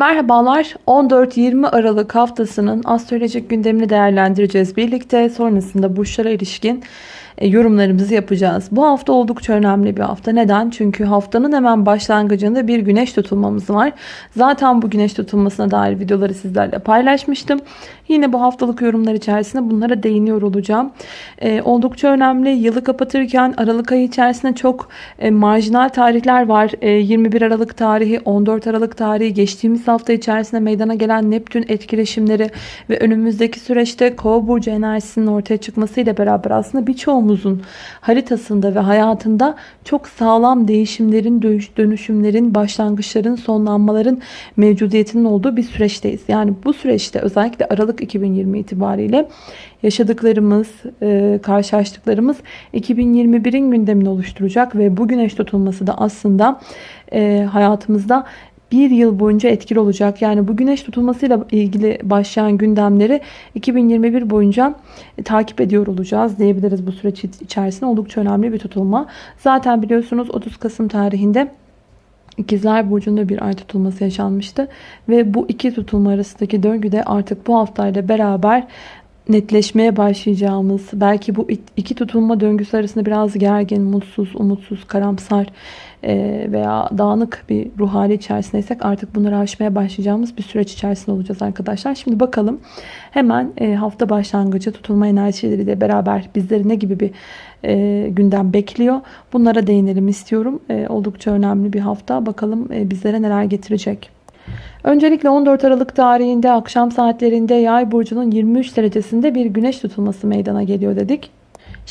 Merhabalar. 14-20 Aralık haftasının astrolojik gündemini değerlendireceğiz birlikte. Sonrasında burçlara ilişkin yorumlarımızı yapacağız. Bu hafta oldukça önemli bir hafta. Neden? Çünkü haftanın hemen başlangıcında bir güneş tutulmamız var. Zaten bu güneş tutulmasına dair videoları sizlerle paylaşmıştım. Yine bu haftalık yorumlar içerisinde bunlara değiniyor olacağım. E, oldukça önemli. Yılı kapatırken Aralık ayı içerisinde çok e, marjinal tarihler var. E, 21 Aralık tarihi, 14 Aralık tarihi, geçtiğimiz hafta içerisinde meydana gelen Neptün etkileşimleri ve önümüzdeki süreçte Kova burcu enerjisinin ortaya çıkmasıyla beraber aslında birçoğumuzun haritasında ve hayatında çok sağlam değişimlerin, dönüş- dönüşümlerin, başlangıçların, sonlanmaların mevcudiyetinin olduğu bir süreçteyiz. Yani bu süreçte özellikle Aralık 2020 itibariyle yaşadıklarımız, e, karşılaştıklarımız 2021'in gündemini oluşturacak ve bu güneş tutulması da aslında e, hayatımızda bir yıl boyunca etkili olacak. Yani bu güneş tutulmasıyla ilgili başlayan gündemleri 2021 boyunca e, takip ediyor olacağız diyebiliriz bu süreç içerisinde. Oldukça önemli bir tutulma. Zaten biliyorsunuz 30 Kasım tarihinde İkizler Burcu'nda bir ay tutulması yaşanmıştı. Ve bu iki tutulma arasındaki döngüde artık bu haftayla beraber netleşmeye başlayacağımız, belki bu iki tutulma döngüsü arasında biraz gergin, mutsuz, umutsuz, karamsar e, veya dağınık bir ruh hali içerisindeysek artık bunları aşmaya başlayacağımız bir süreç içerisinde olacağız arkadaşlar. Şimdi bakalım hemen e, hafta başlangıcı tutulma enerjileriyle beraber bizleri ne gibi bir e, gündem bekliyor. Bunlara değinelim istiyorum. Oldukça önemli bir hafta. Bakalım bizlere neler getirecek. Öncelikle 14 Aralık tarihinde akşam saatlerinde Yay burcunun 23 derecesinde bir güneş tutulması meydana geliyor dedik.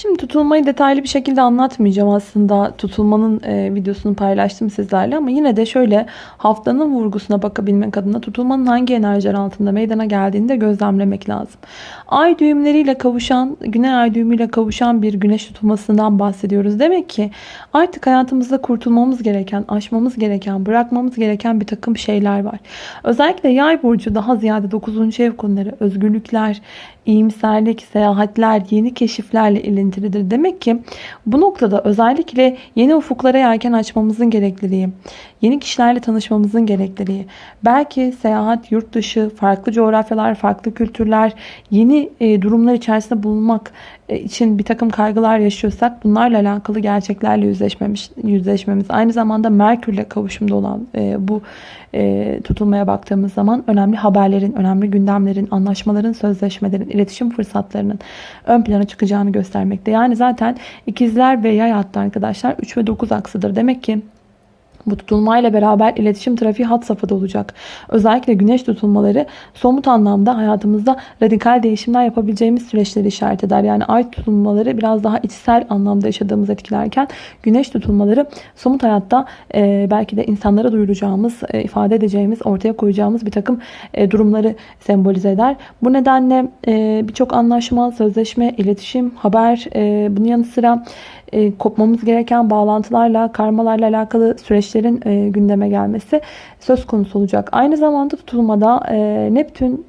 Şimdi tutulmayı detaylı bir şekilde anlatmayacağım aslında tutulmanın e, videosunu paylaştım sizlerle ama yine de şöyle haftanın vurgusuna bakabilmek adına tutulmanın hangi enerjiler altında meydana geldiğini de gözlemlemek lazım. Ay düğümleriyle kavuşan, güney ay düğümüyle kavuşan bir güneş tutulmasından bahsediyoruz. Demek ki artık hayatımızda kurtulmamız gereken, aşmamız gereken, bırakmamız gereken bir takım şeyler var. Özellikle yay burcu daha ziyade 9. ev konuları, özgürlükler, iyimserlik, seyahatler, yeni keşiflerle ilintilidir. Demek ki bu noktada özellikle yeni ufuklara yelken açmamızın gerekliliği, yeni kişilerle tanışmamızın gerekliliği, belki seyahat, yurt dışı, farklı coğrafyalar, farklı kültürler, yeni e, durumlar içerisinde bulunmak için bir takım kaygılar yaşıyorsak bunlarla alakalı gerçeklerle yüzleşmemiş, yüzleşmemiz. Aynı zamanda Merkür'le kavuşumda olan e, bu e, tutulmaya baktığımız zaman önemli haberlerin, önemli gündemlerin, anlaşmaların, sözleşmelerin, iletişim fırsatlarının ön plana çıkacağını göstermekte. Yani zaten ikizler ve yay hattı arkadaşlar 3 ve 9 aksıdır. Demek ki bu tutulmayla beraber iletişim trafiği hat safhada olacak. Özellikle güneş tutulmaları somut anlamda hayatımızda radikal değişimler yapabileceğimiz süreçleri işaret eder. Yani ay tutulmaları biraz daha içsel anlamda yaşadığımız etkilerken güneş tutulmaları somut hayatta e, belki de insanlara duyuracağımız, e, ifade edeceğimiz, ortaya koyacağımız bir takım e, durumları sembolize eder. Bu nedenle e, birçok anlaşma, sözleşme, iletişim, haber e, bunun yanı sıra e, kopmamız gereken bağlantılarla, karmalarla alakalı süreçlerin e, gündeme gelmesi söz konusu olacak. Aynı zamanda tutulmada e, Neptün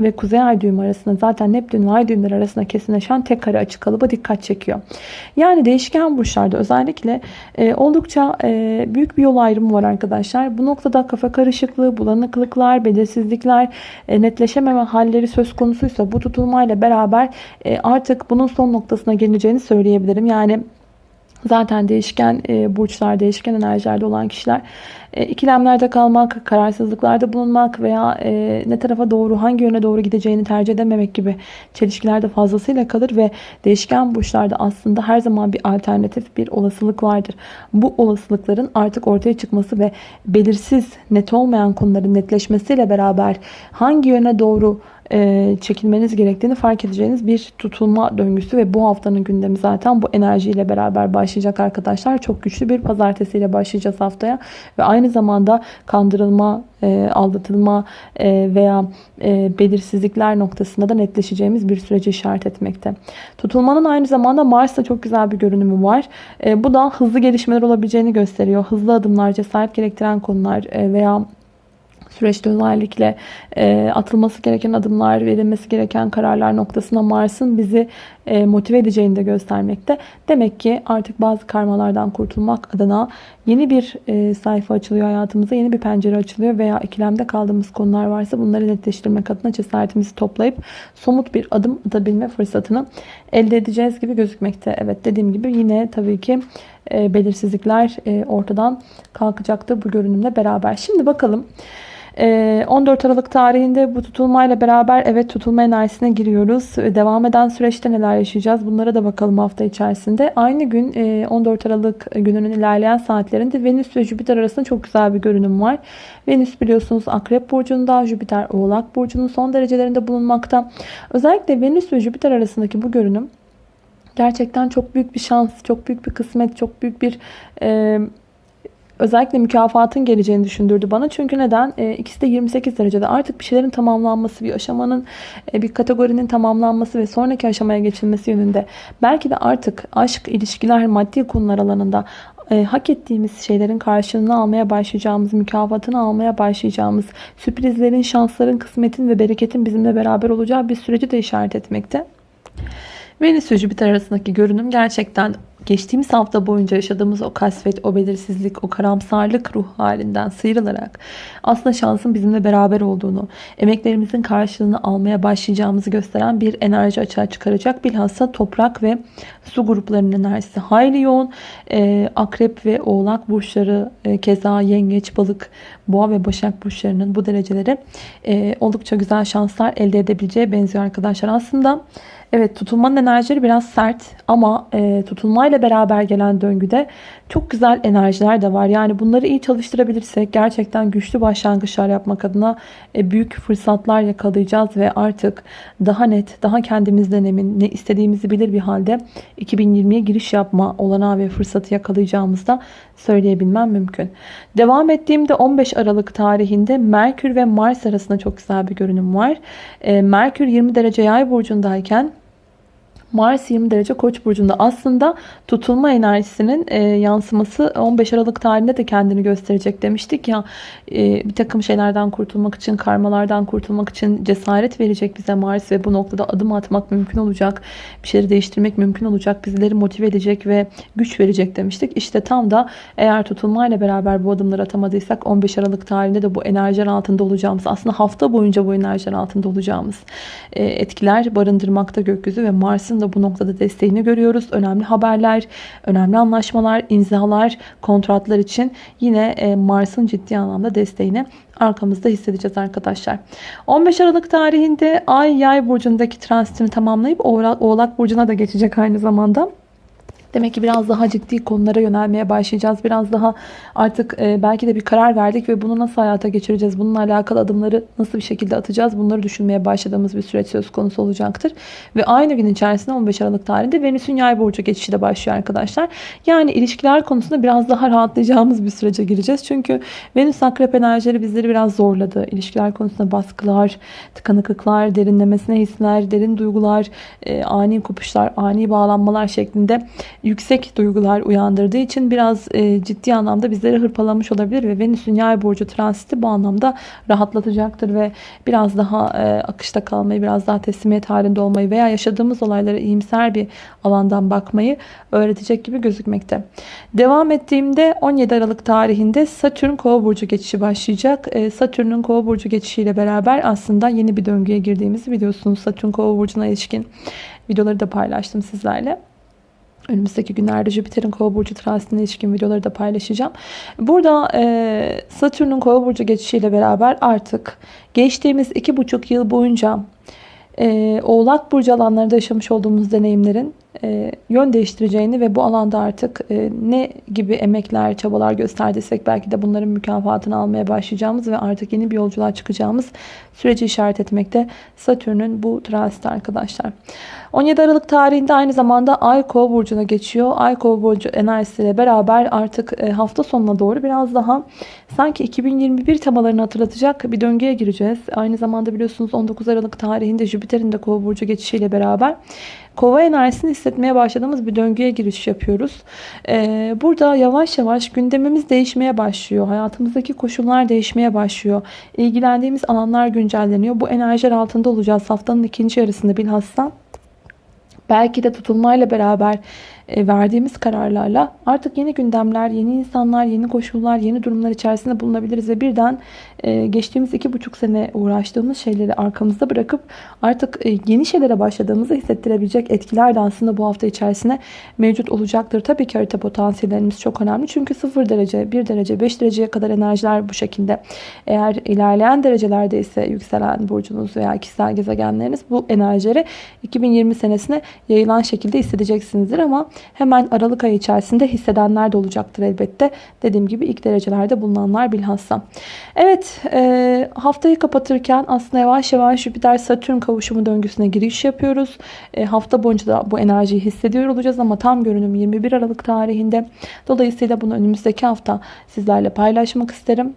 ve Kuzey Ay düğümü arasında zaten Neptün ve Ay düğümleri arasında kesinleşen tek kare açı kalıbı dikkat çekiyor. Yani değişken burçlarda özellikle e, oldukça e, büyük bir yol ayrımı var arkadaşlar. Bu noktada kafa karışıklığı, bulanıklıklar, belirsizlikler, e, netleşememe halleri söz konusuysa bu tutulmayla beraber e, artık bunun son noktasına geleceğini söyleyebilirim. Yani Zaten değişken e, burçlar, değişken enerjilerde olan kişiler e, ikilemlerde kalmak, kararsızlıklarda bulunmak veya e, ne tarafa doğru, hangi yöne doğru gideceğini tercih edememek gibi çelişkilerde fazlasıyla kalır ve değişken burçlarda aslında her zaman bir alternatif, bir olasılık vardır. Bu olasılıkların artık ortaya çıkması ve belirsiz, net olmayan konuların netleşmesiyle beraber hangi yöne doğru e, çekilmeniz gerektiğini fark edeceğiniz bir tutulma döngüsü ve bu haftanın gündemi zaten bu enerjiyle beraber başlayacak arkadaşlar. Çok güçlü bir pazartesiyle başlayacağız haftaya ve aynı zamanda kandırılma, e, aldatılma e, veya e, belirsizlikler noktasında da netleşeceğimiz bir süreci işaret etmekte. Tutulmanın aynı zamanda Mars'ta çok güzel bir görünümü var. Bu da hızlı gelişmeler olabileceğini gösteriyor. Hızlı adımlar, cesaret gerektiren konular veya süreçte özellikle e, atılması gereken adımlar, verilmesi gereken kararlar noktasına Mars'ın bizi e, motive edeceğini de göstermekte. Demek ki artık bazı karmalardan kurtulmak adına yeni bir e, sayfa açılıyor hayatımıza, yeni bir pencere açılıyor veya ikilemde kaldığımız konular varsa bunları netleştirmek adına cesaretimizi toplayıp somut bir adım atabilme fırsatını elde edeceğiz gibi gözükmekte. Evet dediğim gibi yine tabii ki e, belirsizlikler e, ortadan kalkacaktır bu görünümle beraber. Şimdi bakalım. 14 ee, Aralık tarihinde bu tutulmayla beraber evet tutulma enerjisine giriyoruz. Ee, devam eden süreçte neler yaşayacağız? Bunlara da bakalım hafta içerisinde. Aynı gün 14 e, Aralık gününün ilerleyen saatlerinde Venüs ve Jüpiter arasında çok güzel bir görünüm var. Venüs biliyorsunuz Akrep Burcu'nda, Jüpiter Oğlak Burcu'nun son derecelerinde bulunmakta. Özellikle Venüs ve Jüpiter arasındaki bu görünüm gerçekten çok büyük bir şans, çok büyük bir kısmet, çok büyük bir... E, özellikle mükafatın geleceğini düşündürdü bana. Çünkü neden? E, ikisi de 28 derecede. Artık bir şeylerin tamamlanması, bir aşamanın, e, bir kategorinin tamamlanması ve sonraki aşamaya geçilmesi yönünde. Belki de artık aşk, ilişkiler, maddi konular alanında e, hak ettiğimiz şeylerin karşılığını almaya başlayacağımız, mükafatını almaya başlayacağımız, sürprizlerin, şansların, kısmetin ve bereketin bizimle beraber olacağı bir süreci de işaret etmekte. Venüs ve Jüpiter arasındaki görünüm gerçekten geçtiğimiz hafta boyunca yaşadığımız o kasvet, o belirsizlik, o karamsarlık ruh halinden sıyrılarak aslında şansın bizimle beraber olduğunu, emeklerimizin karşılığını almaya başlayacağımızı gösteren bir enerji açığa çıkaracak. Bilhassa toprak ve su gruplarının enerjisi hayli yoğun. Ee, akrep ve oğlak burçları, e, keza yengeç, balık, boğa ve başak burçlarının bu dereceleri e, oldukça güzel şanslar elde edebileceği benziyor arkadaşlar. Aslında Evet tutulmanın enerjileri biraz sert ama e, tutulmayla beraber gelen döngüde çok güzel enerjiler de var. Yani bunları iyi çalıştırabilirsek gerçekten güçlü başlangıçlar yapmak adına e, büyük fırsatlar yakalayacağız ve artık daha net, daha kendimizden emin, ne istediğimizi bilir bir halde 2020'ye giriş yapma olanağı ve fırsatı yakalayacağımızda söyleyebilmem mümkün. Devam ettiğimde 15 Aralık tarihinde Merkür ve Mars arasında çok güzel bir görünüm var. E, Merkür 20 derece yay burcundayken Mars 20 derece Koç burcunda. Aslında tutulma enerjisinin e, yansıması 15 Aralık tarihinde de kendini gösterecek demiştik ya. E, bir takım şeylerden kurtulmak için, karmalardan kurtulmak için cesaret verecek bize Mars ve bu noktada adım atmak mümkün olacak. Bir şeyleri değiştirmek mümkün olacak. Bizleri motive edecek ve güç verecek demiştik. İşte tam da eğer tutulmayla beraber bu adımları atamadıysak 15 Aralık tarihinde de bu enerjiler altında olacağımız, aslında hafta boyunca bu enerjiler altında olacağımız e, etkiler barındırmakta gökyüzü ve Mars'ın da bu noktada desteğini görüyoruz. Önemli haberler, önemli anlaşmalar, imzalar, kontratlar için yine e, Mars'ın ciddi anlamda desteğini arkamızda hissedeceğiz arkadaşlar. 15 Aralık tarihinde Ay Yay burcundaki transitini tamamlayıp Oğlak burcuna da geçecek aynı zamanda. Demek ki biraz daha ciddi konulara yönelmeye başlayacağız. Biraz daha artık e, belki de bir karar verdik ve bunu nasıl hayata geçireceğiz? Bununla alakalı adımları nasıl bir şekilde atacağız? Bunları düşünmeye başladığımız bir süreç söz konusu olacaktır. Ve aynı gün içerisinde 15 Aralık tarihinde Venüs'ün yay burcu geçişi de başlıyor arkadaşlar. Yani ilişkiler konusunda biraz daha rahatlayacağımız bir sürece gireceğiz. Çünkü Venüs akrep enerjileri bizleri biraz zorladı. İlişkiler konusunda baskılar, tıkanıklıklar, derinlemesine hisler, derin duygular, e, ani kopuşlar, ani bağlanmalar şeklinde yüksek duygular uyandırdığı için biraz e, ciddi anlamda bizleri hırpalamış olabilir ve Venüs'ün yay burcu transiti bu anlamda rahatlatacaktır ve biraz daha e, akışta kalmayı, biraz daha teslimiyet halinde olmayı veya yaşadığımız olaylara iyimser bir alandan bakmayı öğretecek gibi gözükmekte. Devam ettiğimde 17 Aralık tarihinde Satürn Kova burcu geçişi başlayacak. E, Satürn'ün Kova burcu geçişiyle beraber aslında yeni bir döngüye girdiğimizi biliyorsunuz. Satürn Kova burcuna ilişkin videoları da paylaştım sizlerle. Önümüzdeki günlerde Jüpiter'in kova burcu transitine ilişkin videoları da paylaşacağım. Burada e, Satürn'ün kova burcu geçişiyle beraber artık geçtiğimiz iki buçuk yıl boyunca e, Oğlak burcu alanlarında yaşamış olduğumuz deneyimlerin e, yön değiştireceğini ve bu alanda artık e, ne gibi emekler, çabalar gösterdiysek belki de bunların mükafatını almaya başlayacağımız ve artık yeni bir yolculuğa çıkacağımız süreci işaret etmekte Satürn'ün bu transiti arkadaşlar. 17 Aralık tarihinde aynı zamanda Ay Kova burcuna geçiyor. Ay Kova burcu enerjisiyle beraber artık e, hafta sonuna doğru biraz daha sanki 2021 temalarını hatırlatacak bir döngüye gireceğiz. Aynı zamanda biliyorsunuz 19 Aralık tarihinde Jüpiter'in de Kova burcu geçişiyle beraber Kova enerjisini hissetmeye başladığımız bir döngüye giriş yapıyoruz. Ee, burada yavaş yavaş gündemimiz değişmeye başlıyor. Hayatımızdaki koşullar değişmeye başlıyor. İlgilendiğimiz alanlar güncelleniyor. Bu enerjiler altında olacağız haftanın ikinci yarısında bilhassa. Belki de tutulmayla beraber verdiğimiz kararlarla artık yeni gündemler, yeni insanlar, yeni koşullar, yeni durumlar içerisinde bulunabiliriz ve birden e, geçtiğimiz iki buçuk sene uğraştığımız şeyleri arkamızda bırakıp artık e, yeni şeylere başladığımızı hissettirebilecek etkiler de aslında bu hafta içerisinde mevcut olacaktır. Tabii ki harita potansiyellerimiz çok önemli. Çünkü 0 derece, 1 derece, 5 dereceye kadar enerjiler bu şekilde. Eğer ilerleyen derecelerde ise yükselen burcunuz veya kişisel gezegenleriniz bu enerjileri 2020 senesine yayılan şekilde hissedeceksinizdir ama hemen Aralık ayı içerisinde hissedenler de olacaktır elbette. Dediğim gibi ilk derecelerde bulunanlar bilhassa. Evet e, haftayı kapatırken aslında yavaş yavaş Jüpiter Satürn kavuşumu döngüsüne giriş yapıyoruz. E, hafta boyunca da bu enerjiyi hissediyor olacağız ama tam görünüm 21 Aralık tarihinde. Dolayısıyla bunu önümüzdeki hafta sizlerle paylaşmak isterim.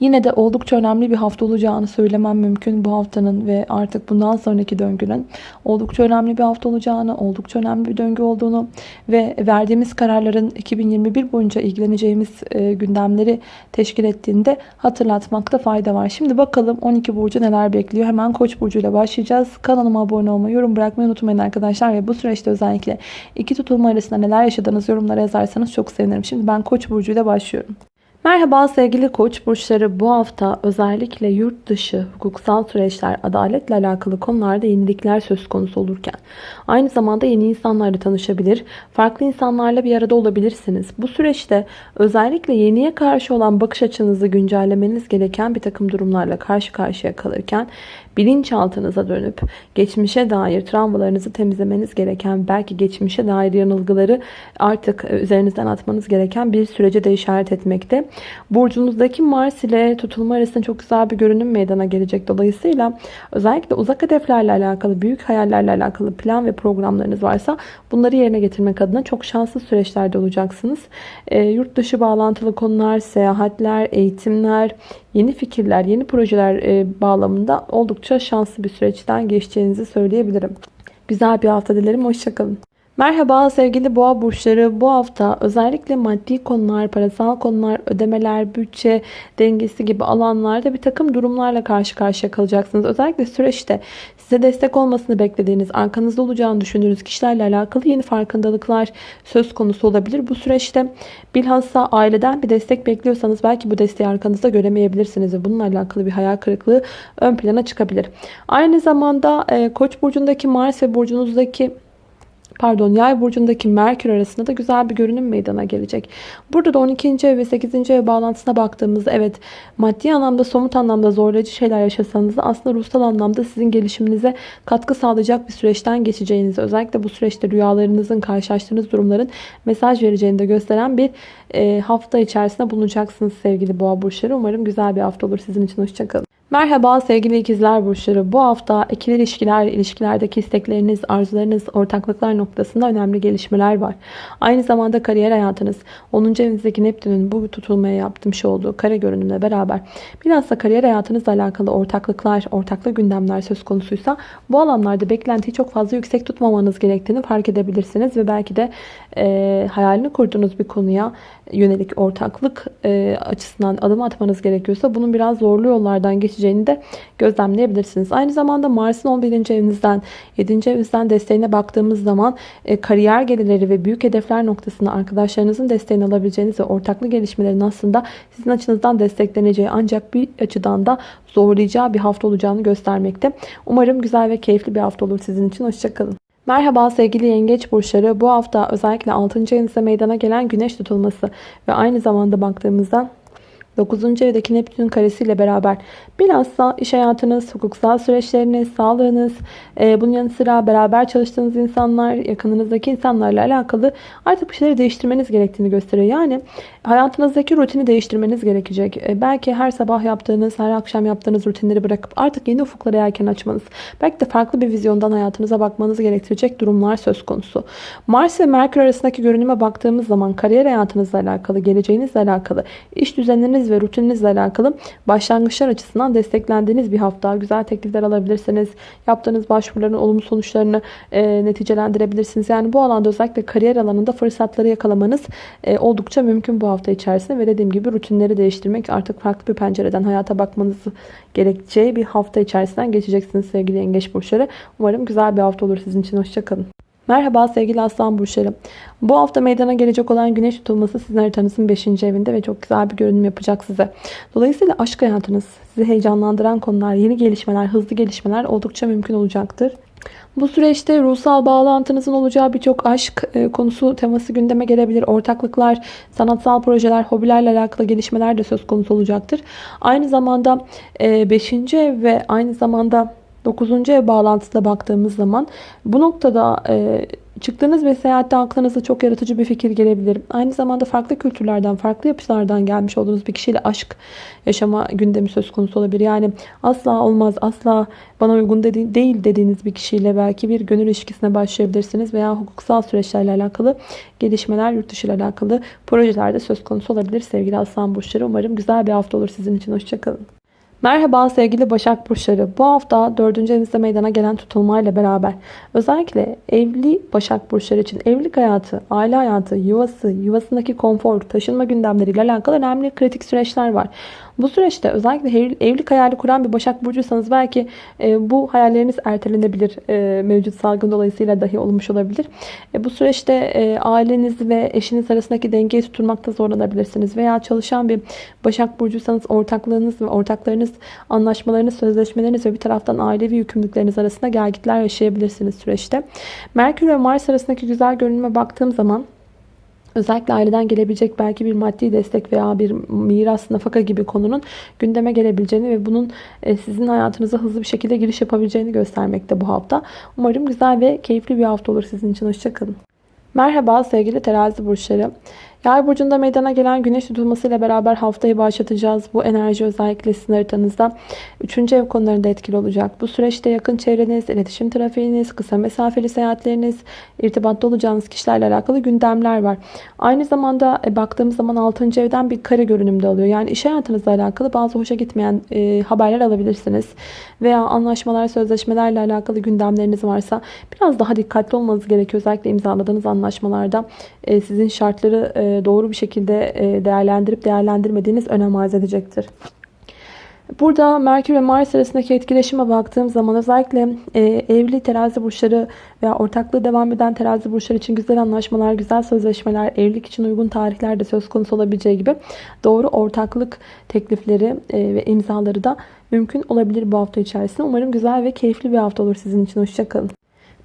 Yine de oldukça önemli bir hafta olacağını söylemem mümkün bu haftanın ve artık bundan sonraki döngünün oldukça önemli bir hafta olacağını, oldukça önemli bir döngü olduğunu ve verdiğimiz kararların 2021 boyunca ilgileneceğimiz e, gündemleri teşkil ettiğinde hatırlatmakta fayda var. Şimdi bakalım 12 burcu neler bekliyor. Hemen Koç burcuyla başlayacağız. Kanalıma abone olmayı, yorum bırakmayı unutmayın arkadaşlar ve bu süreçte özellikle iki tutulma arasında neler yaşadığınız yorumlara yazarsanız çok sevinirim. Şimdi ben Koç burcuyla başlıyorum. Merhaba sevgili koç burçları bu hafta özellikle yurt dışı hukuksal süreçler adaletle alakalı konularda yenilikler söz konusu olurken aynı zamanda yeni insanlarla tanışabilir, farklı insanlarla bir arada olabilirsiniz. Bu süreçte özellikle yeniye karşı olan bakış açınızı güncellemeniz gereken bir takım durumlarla karşı karşıya kalırken bilinçaltınıza dönüp geçmişe dair travmalarınızı temizlemeniz gereken belki geçmişe dair yanılgıları artık üzerinizden atmanız gereken bir sürece de işaret etmekte. Burcunuzdaki Mars ile tutulma arasında çok güzel bir görünüm meydana gelecek. Dolayısıyla özellikle uzak hedeflerle alakalı, büyük hayallerle alakalı plan ve programlarınız varsa bunları yerine getirmek adına çok şanslı süreçlerde olacaksınız. E, yurt dışı bağlantılı konular, seyahatler, eğitimler, yeni fikirler, yeni projeler e, bağlamında oldukça şanslı bir süreçten geçeceğinizi söyleyebilirim. Güzel bir hafta dilerim. Hoşçakalın. Merhaba sevgili boğa burçları. Bu hafta özellikle maddi konular, parasal konular, ödemeler, bütçe dengesi gibi alanlarda bir takım durumlarla karşı karşıya kalacaksınız. Özellikle süreçte size destek olmasını beklediğiniz, arkanızda olacağını düşündüğünüz kişilerle alakalı yeni farkındalıklar söz konusu olabilir. Bu süreçte bilhassa aileden bir destek bekliyorsanız belki bu desteği arkanızda göremeyebilirsiniz ve bununla alakalı bir hayal kırıklığı ön plana çıkabilir. Aynı zamanda e, Koç burcundaki Mars ve burcunuzdaki pardon yay burcundaki Merkür arasında da güzel bir görünüm meydana gelecek. Burada da 12. ev ve 8. ev bağlantısına baktığımızda evet maddi anlamda somut anlamda zorlayıcı şeyler yaşasanız da aslında ruhsal anlamda sizin gelişiminize katkı sağlayacak bir süreçten geçeceğinizi özellikle bu süreçte rüyalarınızın karşılaştığınız durumların mesaj vereceğini de gösteren bir e, hafta içerisinde bulunacaksınız sevgili boğa burçları. Umarım güzel bir hafta olur sizin için. Hoşçakalın. Merhaba sevgili ikizler burçları. Bu hafta ikili ilişkiler, ilişkilerdeki istekleriniz, arzularınız, ortaklıklar noktasında önemli gelişmeler var. Aynı zamanda kariyer hayatınız, 10. evinizdeki Neptün'ün bu tutulmaya yaptırmış olduğu kare görünümle beraber bilhassa kariyer hayatınızla alakalı ortaklıklar, ortaklı gündemler söz konusuysa bu alanlarda beklentiyi çok fazla yüksek tutmamanız gerektiğini fark edebilirsiniz ve belki de e, hayalini kurduğunuz bir konuya yönelik ortaklık e, açısından adım atmanız gerekiyorsa bunun biraz zorlu yollardan geçeceğini de gözlemleyebilirsiniz. Aynı zamanda Mars'ın 11. evinizden 7. evinizden desteğine baktığımız zaman e, kariyer gelirleri ve büyük hedefler noktasında arkadaşlarınızın desteğini alabileceğiniz ve ortaklı gelişmelerin aslında sizin açınızdan destekleneceği ancak bir açıdan da zorlayacağı bir hafta olacağını göstermekte. Umarım güzel ve keyifli bir hafta olur sizin için. Hoşçakalın. Merhaba sevgili yengeç burçları. Bu hafta özellikle 6. evinizde meydana gelen güneş tutulması ve aynı zamanda baktığımızda 9. evdeki Neptün karesiyle beraber bilhassa iş hayatınız, hukuksal süreçleriniz, sağlığınız, e, bunun yanı sıra beraber çalıştığınız insanlar, yakınınızdaki insanlarla alakalı artık bir şeyleri değiştirmeniz gerektiğini gösteriyor. Yani hayatınızdaki rutini değiştirmeniz gerekecek. E, belki her sabah yaptığınız, her akşam yaptığınız rutinleri bırakıp artık yeni ufuklara yelken açmanız, belki de farklı bir vizyondan hayatınıza bakmanızı gerektirecek durumlar söz konusu. Mars ve Merkür arasındaki görünüme baktığımız zaman kariyer hayatınızla alakalı, geleceğinizle alakalı, iş düzeniniz ve rutininizle alakalı başlangıçlar açısından desteklendiğiniz bir hafta. Güzel teklifler alabilirsiniz. Yaptığınız başvuruların olumlu sonuçlarını e, neticelendirebilirsiniz. Yani bu alanda özellikle kariyer alanında fırsatları yakalamanız e, oldukça mümkün bu hafta içerisinde ve dediğim gibi rutinleri değiştirmek artık farklı bir pencereden hayata bakmanızı gerekeceği bir hafta içerisinden geçeceksiniz sevgili yengeç burçları. Umarım güzel bir hafta olur sizin için. Hoşçakalın. Merhaba sevgili aslan burçları. Bu hafta meydana gelecek olan güneş tutulması sizin haritanızın 5. evinde ve çok güzel bir görünüm yapacak size. Dolayısıyla aşk hayatınız, sizi heyecanlandıran konular, yeni gelişmeler, hızlı gelişmeler oldukça mümkün olacaktır. Bu süreçte ruhsal bağlantınızın olacağı birçok aşk e, konusu teması gündeme gelebilir. Ortaklıklar, sanatsal projeler, hobilerle alakalı gelişmeler de söz konusu olacaktır. Aynı zamanda 5. ev ve aynı zamanda 9. ev bağlantısına baktığımız zaman bu noktada e, çıktığınız ve seyahatte aklınıza çok yaratıcı bir fikir gelebilir. Aynı zamanda farklı kültürlerden, farklı yapılardan gelmiş olduğunuz bir kişiyle aşk yaşama gündemi söz konusu olabilir. Yani asla olmaz, asla bana uygun dedi, değil dediğiniz bir kişiyle belki bir gönül ilişkisine başlayabilirsiniz veya hukuksal süreçlerle alakalı gelişmeler, yurt dışı ile alakalı projelerde söz konusu olabilir sevgili aslan burçları. Umarım güzel bir hafta olur sizin için. Hoşçakalın. Merhaba sevgili Başak Burçları. Bu hafta 4. evinizde meydana gelen tutulmayla beraber özellikle evli Başak Burçları için evlilik hayatı, aile hayatı, yuvası, yuvasındaki konfor, taşınma gündemleriyle alakalı önemli kritik süreçler var. Bu süreçte özellikle evlilik hayali kuran bir Başak Burcu'sanız belki e, bu hayalleriniz ertelenebilir. E, mevcut salgın dolayısıyla dahi olmuş olabilir. E, bu süreçte e, aileniz ve eşiniz arasındaki dengeyi tutturmakta zorlanabilirsiniz. Veya çalışan bir Başak Burcu'sanız ortaklığınız ve ortaklarınız anlaşmalarınız, sözleşmeleriniz ve bir taraftan ailevi yükümlülükleriniz arasında gelgitler yaşayabilirsiniz süreçte. Merkür ve Mars arasındaki güzel görünüme baktığım zaman Özellikle aileden gelebilecek belki bir maddi destek veya bir miras, nafaka gibi konunun gündeme gelebileceğini ve bunun e, sizin hayatınıza hızlı bir şekilde giriş yapabileceğini göstermekte bu hafta. Umarım güzel ve keyifli bir hafta olur sizin için. Hoşçakalın. Merhaba sevgili terazi burçları. Yay burcunda meydana gelen güneş tutulmasıyla beraber haftayı başlatacağız. Bu enerji özellikle sizin haritanızda 3. ev konularında etkili olacak. Bu süreçte yakın çevreniz, iletişim trafiğiniz, kısa mesafeli seyahatleriniz, irtibatta olacağınız kişilerle alakalı gündemler var. Aynı zamanda e, baktığımız zaman 6. evden bir kare görünümde alıyor. Yani iş hayatınızla alakalı bazı hoşa gitmeyen e, haberler alabilirsiniz. Veya anlaşmalar, sözleşmelerle alakalı gündemleriniz varsa biraz daha dikkatli olmanız gerekiyor. Özellikle imzaladığınız anlaşmalarda e, sizin şartları e, doğru bir şekilde e, değerlendirip değerlendirmediğiniz önem arz edecektir. Burada Merkür ve Mars arasındaki etkileşime baktığım zaman özellikle e, evli terazi burçları veya ortaklığı devam eden terazi burçları için güzel anlaşmalar, güzel sözleşmeler, evlilik için uygun tarihler de söz konusu olabileceği gibi doğru ortaklık teklifleri e, ve imzaları da mümkün olabilir bu hafta içerisinde. Umarım güzel ve keyifli bir hafta olur sizin için. Hoşçakalın.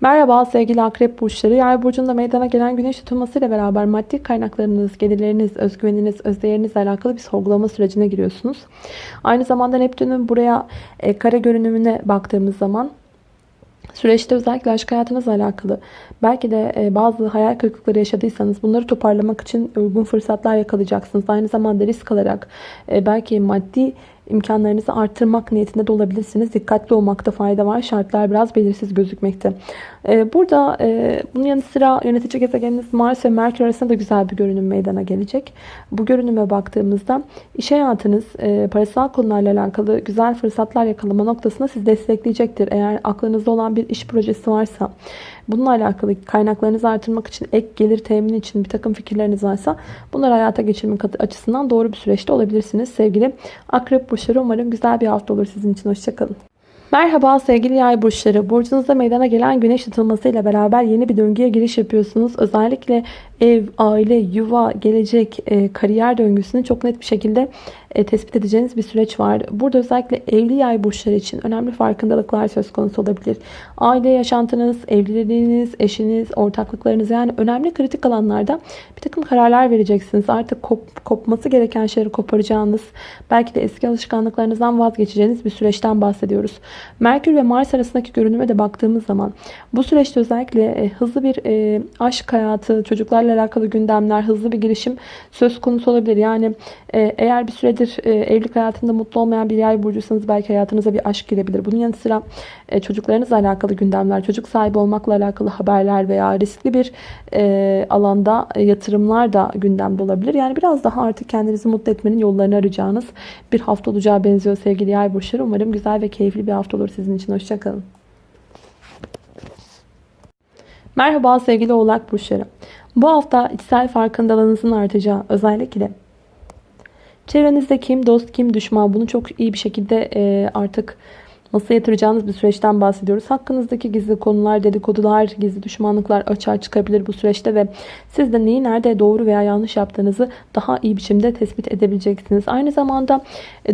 Merhaba sevgili akrep burçları. Yay burcunda meydana gelen güneş tutulmasıyla beraber maddi kaynaklarınız, gelirleriniz, özgüveniniz, özdeğerinizle alakalı bir sorgulama sürecine giriyorsunuz. Aynı zamanda Neptün'ün buraya e, kare görünümüne baktığımız zaman Süreçte özellikle aşk hayatınızla alakalı belki de e, bazı hayal kırıklıkları yaşadıysanız bunları toparlamak için uygun fırsatlar yakalayacaksınız. Aynı zamanda risk alarak e, belki maddi imkanlarınızı arttırmak niyetinde de olabilirsiniz. Dikkatli olmakta fayda var. Şartlar biraz belirsiz gözükmekte. Ee, burada e, bunun yanı sıra yönetici gezegeniniz Mars ve Merkür arasında da güzel bir görünüm meydana gelecek. Bu görünüme baktığımızda iş hayatınız e, parasal konularla alakalı güzel fırsatlar yakalama noktasında sizi destekleyecektir. Eğer aklınızda olan bir iş projesi varsa bununla alakalı kaynaklarınızı artırmak için ek gelir temin için bir takım fikirleriniz varsa bunları hayata geçirmek açısından doğru bir süreçte olabilirsiniz. Sevgili Akrep Burçları umarım güzel bir hafta olur sizin için. Hoşçakalın. Merhaba sevgili yay burçları. Burcunuzda meydana gelen güneş tutulmasıyla beraber yeni bir döngüye giriş yapıyorsunuz. Özellikle ev, aile, yuva, gelecek, e, kariyer döngüsünü çok net bir şekilde e, tespit edeceğiniz bir süreç var. Burada özellikle evli yay burçları için önemli farkındalıklar söz konusu olabilir. Aile yaşantınız, evliliğiniz, eşiniz, ortaklıklarınız yani önemli kritik alanlarda bir takım kararlar vereceksiniz. Artık kop, kopması gereken şeyleri koparacağınız, belki de eski alışkanlıklarınızdan vazgeçeceğiniz bir süreçten bahsediyoruz. Merkür ve Mars arasındaki görünüme de baktığımız zaman bu süreçte özellikle e, hızlı bir e, aşk hayatı, çocuklarla işlerle alakalı gündemler, hızlı bir girişim söz konusu olabilir. Yani e, eğer bir süredir e, evlilik hayatında mutlu olmayan bir yay burcuysanız belki hayatınıza bir aşk girebilir. Bunun yanı sıra e, çocuklarınızla alakalı gündemler, çocuk sahibi olmakla alakalı haberler veya riskli bir e, alanda yatırımlar da gündemde olabilir. Yani biraz daha artık kendinizi mutlu etmenin yollarını arayacağınız bir hafta olacağı benziyor sevgili yay burçları. Umarım güzel ve keyifli bir hafta olur sizin için. Hoşçakalın. Merhaba sevgili oğlak burçları. Bu hafta içsel farkındalığınızın artacağı özellikle çevrenizde kim dost kim düşman bunu çok iyi bir şekilde artık masaya yatıracağınız bir süreçten bahsediyoruz. Hakkınızdaki gizli konular, dedikodular, gizli düşmanlıklar açığa çıkabilir bu süreçte ve siz de neyi nerede doğru veya yanlış yaptığınızı daha iyi biçimde tespit edebileceksiniz. Aynı zamanda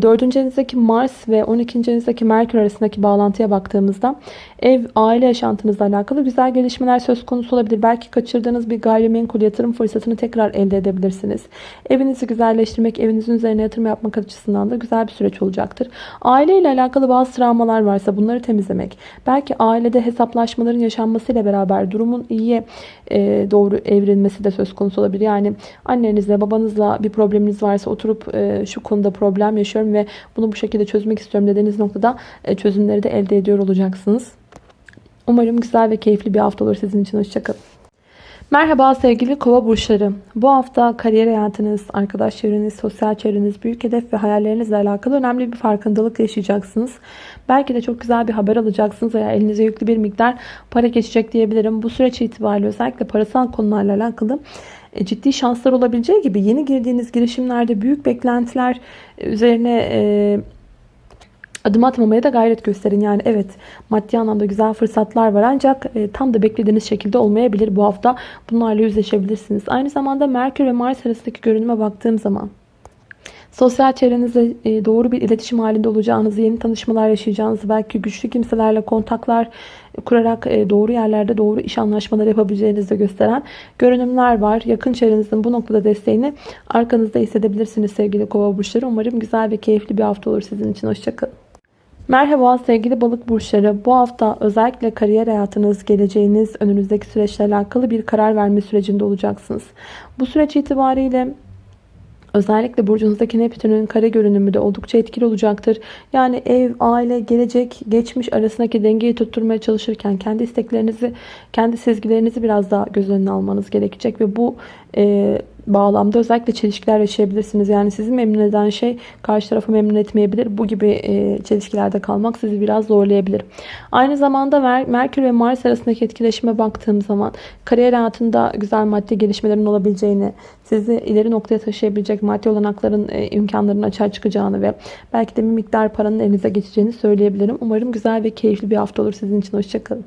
4. evinizdeki Mars ve 12. evinizdeki Merkür arasındaki bağlantıya baktığımızda ev, aile yaşantınızla alakalı güzel gelişmeler söz konusu olabilir. Belki kaçırdığınız bir gayrimenkul yatırım fırsatını tekrar elde edebilirsiniz. Evinizi güzelleştirmek, evinizin üzerine yatırım yapmak açısından da güzel bir süreç olacaktır. Aile ile alakalı bazı travmalar varsa bunları temizlemek, belki ailede hesaplaşmaların yaşanmasıyla beraber durumun iyiye e, doğru evrilmesi de söz konusu olabilir. Yani annenizle, babanızla bir probleminiz varsa oturup e, şu konuda problem yaşıyorum ve bunu bu şekilde çözmek istiyorum dediğiniz noktada e, çözümleri de elde ediyor olacaksınız. Umarım güzel ve keyifli bir hafta olur sizin için. Hoşçakalın. Merhaba sevgili kova burçları. Bu hafta kariyer hayatınız, arkadaş çevreniz, sosyal çevreniz, büyük hedef ve hayallerinizle alakalı önemli bir farkındalık yaşayacaksınız. Belki de çok güzel bir haber alacaksınız veya elinize yüklü bir miktar para geçecek diyebilirim. Bu süreç itibariyle özellikle parasal konularla alakalı e, ciddi şanslar olabileceği gibi yeni girdiğiniz girişimlerde büyük beklentiler üzerine e, adım atmamaya da gayret gösterin. Yani evet maddi anlamda güzel fırsatlar var ancak e, tam da beklediğiniz şekilde olmayabilir bu hafta. Bunlarla yüzleşebilirsiniz. Aynı zamanda Merkür ve Mars arasındaki görünüme baktığım zaman Sosyal çevrenizde e, doğru bir iletişim halinde olacağınızı, yeni tanışmalar yaşayacağınızı, belki güçlü kimselerle kontaklar kurarak e, doğru yerlerde doğru iş anlaşmaları yapabileceğinizi gösteren görünümler var. Yakın çevrenizin bu noktada desteğini arkanızda hissedebilirsiniz sevgili kova burçları. Umarım güzel ve keyifli bir hafta olur sizin için. Hoşçakalın. Merhaba sevgili balık burçları. Bu hafta özellikle kariyer hayatınız, geleceğiniz, önünüzdeki süreçle alakalı bir karar verme sürecinde olacaksınız. Bu süreç itibariyle Özellikle burcunuzdaki Neptün'ün kare görünümü de oldukça etkili olacaktır. Yani ev, aile, gelecek, geçmiş arasındaki dengeyi tutturmaya çalışırken kendi isteklerinizi, kendi sezgilerinizi biraz daha göz önüne almanız gerekecek ve bu e, bağlamda özellikle çelişkiler yaşayabilirsiniz. Yani sizi memnun eden şey karşı tarafı memnun etmeyebilir. Bu gibi e, çelişkilerde kalmak sizi biraz zorlayabilir. Aynı zamanda Mer Merkür ve Mars arasındaki etkileşime baktığım zaman kariyer hayatında güzel maddi gelişmelerin olabileceğini, sizi ileri noktaya taşıyabilecek maddi olanakların e, imkanlarının açığa çıkacağını ve belki de bir miktar paranın elinize geçeceğini söyleyebilirim. Umarım güzel ve keyifli bir hafta olur sizin için. Hoşçakalın.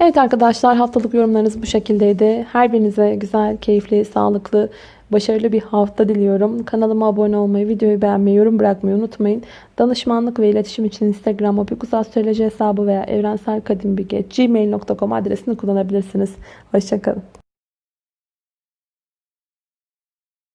Evet arkadaşlar haftalık yorumlarınız bu şekildeydi. Her birinize güzel, keyifli, sağlıklı, başarılı bir hafta diliyorum. Kanalıma abone olmayı, videoyu beğenmeyi, yorum bırakmayı unutmayın. Danışmanlık ve iletişim için Instagram Astroloji hesabı veya evrenselkadimbilge.gmail.com adresini kullanabilirsiniz. Hoşçakalın.